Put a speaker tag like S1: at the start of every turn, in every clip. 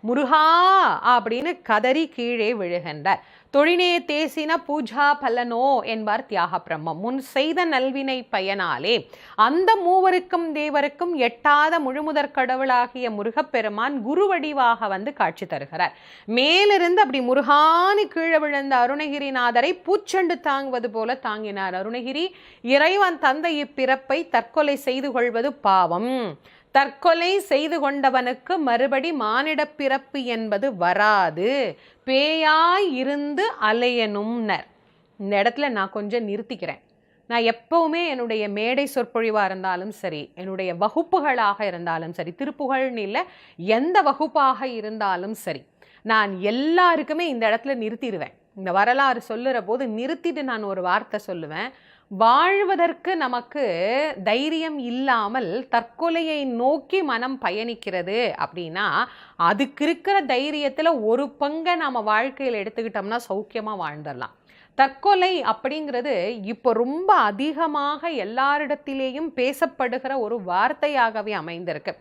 S1: முருகா அப்படின்னு கதறி கீழே விழுகின்றார். தொழினே தேசின பூஜா பலனோ என்பார் தியாக பிரம்மம் முன் செய்த நல்வினை பயனாலே அந்த மூவருக்கும் தேவருக்கும் எட்டாத முழுமுதற் கடவுளாகிய முருகப்பெருமான் குரு வடிவாக வந்து காட்சி தருகிறார். மேலிருந்து அப்படி முருகானு கீழே விழுந்த அருணகிரிநாதரை பூச்செண்டு தாங்குவது போல தாங்கினார் அருணகிரி. இறைவன் தந்தை இப்பிறப்பை தற்கொலை செய்து கொள்வது பாவம். தற்கொலை செய்து கொண்டவனுக்கு மறுபடி மானிடப் பிறப்பு என்பது வராது. பேயாய் இருந்து அலையணும்னர். இந்த இடத்துல நான் கொஞ்சம் நிறுத்திக்கிறேன். நான் எப்பவுமே என்னுடைய மேடை சொற்பொழிவாக இருந்தாலும் சரி என்னுடைய வகுப்புகளாக இருந்தாலும் சரி திருப்புகழ்னு இல்லை எந்த வகுப்பாக இருந்தாலும் சரி நான் எல்லாருக்குமே இந்த இடத்துல நிறுத்திடுவேன். இந்த வரலாறு சொல்லுற போது நிறுத்திட்டு நான் ஒரு வார்த்தை சொல்லுவேன். வாழ்வதற்கு நமக்கு தைரியம் இல்லாமல் தற்கொலையை நோக்கி மனம் பயணிக்கிறது அப்படின்னா அதுக்கு இருக்கிற தைரியத்தில் ஒரு பங்கை நம்ம வாழ்க்கையில் எடுத்துக்கிட்டோம்னா சௌக்கியமாக வாழ்ந்துடலாம். தற்கொலை அப்படிங்கிறது இப்போ ரொம்ப அதிகமாக எல்லாரிடத்திலேயும் பேசப்படுகிற ஒரு வார்த்தையாகவே அமைந்திருக்கு.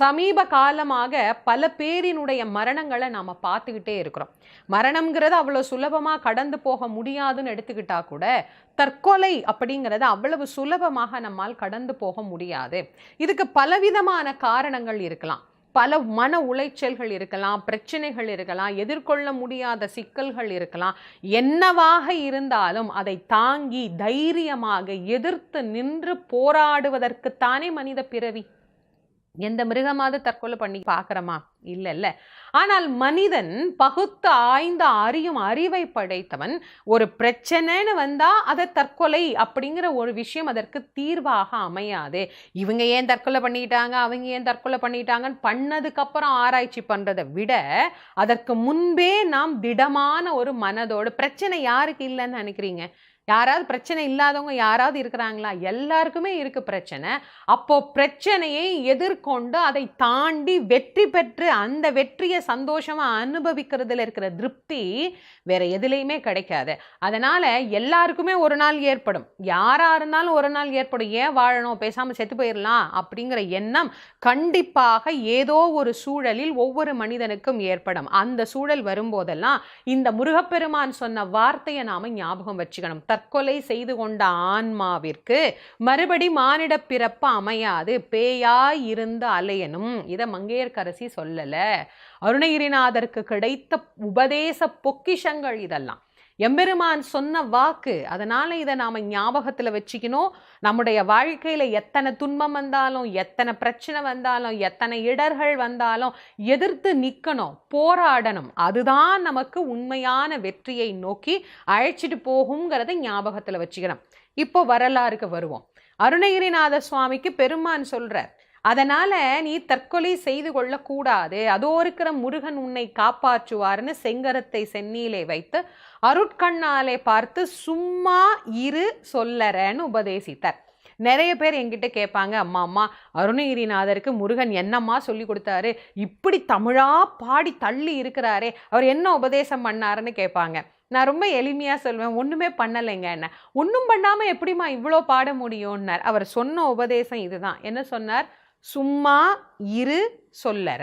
S1: சமீப காலமாக பல பேரினுடைய மரணங்களை நாம் பார்த்துக்கிட்டே இருக்கிறோம். மரணம்ங்கிறது அவ்வளோ சுலபமாக கடந்து போக முடியாதுன்னு எடுத்துக்கிட்டா கூட தற்கொலை அப்படிங்கிறது அவ்வளவு சுலபமாக நம்மால் கடந்து போக முடியாது. இதுக்கு பலவிதமான காரணங்கள் இருக்கலாம். பல மன உளைச்சல்கள் இருக்கலாம் பிரச்சனைகள் இருக்கலாம் எதிர்கொள்ள முடியாத சிக்கல்கள் இருக்கலாம். என்னவாக இருந்தாலும் அதை தாங்கி தைரியமாக எதிர்த்து நின்று போராடுவதற்குத்தானே மனித பிறவி? எந்த மிருகமாவது தற்கொலை பண்ணி பார்க்குறோமா? இல்லை இல்லை ஆனால் மனிதன் பகுத்து ஆய்ந்து அறியும் அறிவை படைத்தவன் ஒரு பிரச்சனைன்னு வந்தால் அதை தற்கொலை அப்படிங்கிற ஒரு விஷயம் அதற்கு தீர்வாக அமையாது. இவங்க ஏன் தற்கொலை பண்ணிட்டாங்க? அவங்க ஏன் தற்கொலை பண்ணிட்டாங்கன்னு பண்ணதுக்கப்புறம் ஆராய்ச்சி பண்ணுறதை விட அதற்கு முன்பே நாம் திடமான ஒரு மனதோடு பிரச்சனை யாருக்கு இல்லைன்னு நினைக்கிறீங்க? யாராவது பிரச்சனை இல்லாதவங்க யாராவது இருக்கிறாங்களா? எல்லாருக்குமே இருக்கு பிரச்சனை. அப்போ பிரச்சனையை எதிர்கொண்டு அதை தாண்டி வெற்றி பெற்று அந்த வெற்றியை சந்தோஷமா அனுபவிக்கிறதுல இருக்கிற திருப்தி வேற எதுலேயுமே கிடைக்காது. அதனால எல்லாருக்குமே ஒரு நாள் ஏற்படும். யாரா இருந்தாலும் ஒரு நாள் ஏற்படும். ஏன் வாழணும்? பேசாம செத்து போயிடலாம் அப்படிங்கிற எண்ணம் கண்டிப்பாக ஏதோ ஒரு சூழலில் ஒவ்வொரு மனிதனுக்கும் ஏற்படும். அந்த சூழல் வரும்போதெல்லாம் இந்த முருகப்பெருமான் சொன்ன வார்த்தையை நாம ஞாபகம் வச்சுக்கணும். தற்கொலை செய்து கொண்ட ஆன்மாவிற்கு மறுபடி மானிட பிறப்பு அமையாது. பேயாய் இருந்து அலையனும் இதை மங்கையர்க்கரசி சொல்லல. அருணகிரிநாதருக்கு கிடைத்த உபதேச பொக்கிஷங்கள் இதெல்லாம். எம்பெருமான் சொன்ன வாக்கு அதனால் இதை நாம் ஞாபகத்தில் வச்சுக்கணும். நம்முடைய வாழ்க்கையில் எத்தனை துன்பம் வந்தாலும் எத்தனை பிரச்சனை வந்தாலும் எத்தனை இடர்கள் வந்தாலும் எதிர்த்து நிற்கணும் போராடணும். அதுதான் நமக்கு உண்மையான வெற்றியை நோக்கி அழைச்சிட்டு போகுங்கிறத ஞாபகத்தில் வச்சுக்கணும். இப்போ வரலாறுக்கு வருவோம். அருணகிரிநாத சுவாமிக்கு பெருமான் சொல்கிறார் அதனால் நீ தற்கொலை செய்து கொள்ளக்கூடாது. அதோ இருக்கிற முருகன் உன்னை காப்பாற்றுவார்னு செங்கரத்தை சென்னியிலே வைத்து அருட்கண்ணாலே பார்த்து சும்மா இரு சொல்லறன்னு உபதேசித்தார். நிறைய பேர் என்கிட்ட கேட்பாங்க அம்மா அம்மா அருணகிரிநாதருக்கு முருகன் என்னம்மா சொல்லி கொடுத்தாரு? இப்படி தமிழா பாடி தள்ளி இருக்கிறாரே அவர் என்ன உபதேசம் பண்ணாருன்னு கேட்பாங்க. நான் ரொம்ப எளிமையாக சொல்வேன் ஒன்றுமே பண்ணலைங்க என்ன. ஒன்றும் பண்ணாமல் எப்படிம்மா இவ்வளோ பாட முடியும்னார்? அவர் சொன்ன உபதேசம் இதுதான். என்ன சொன்னார்? சும்மா இரு சொல்லற.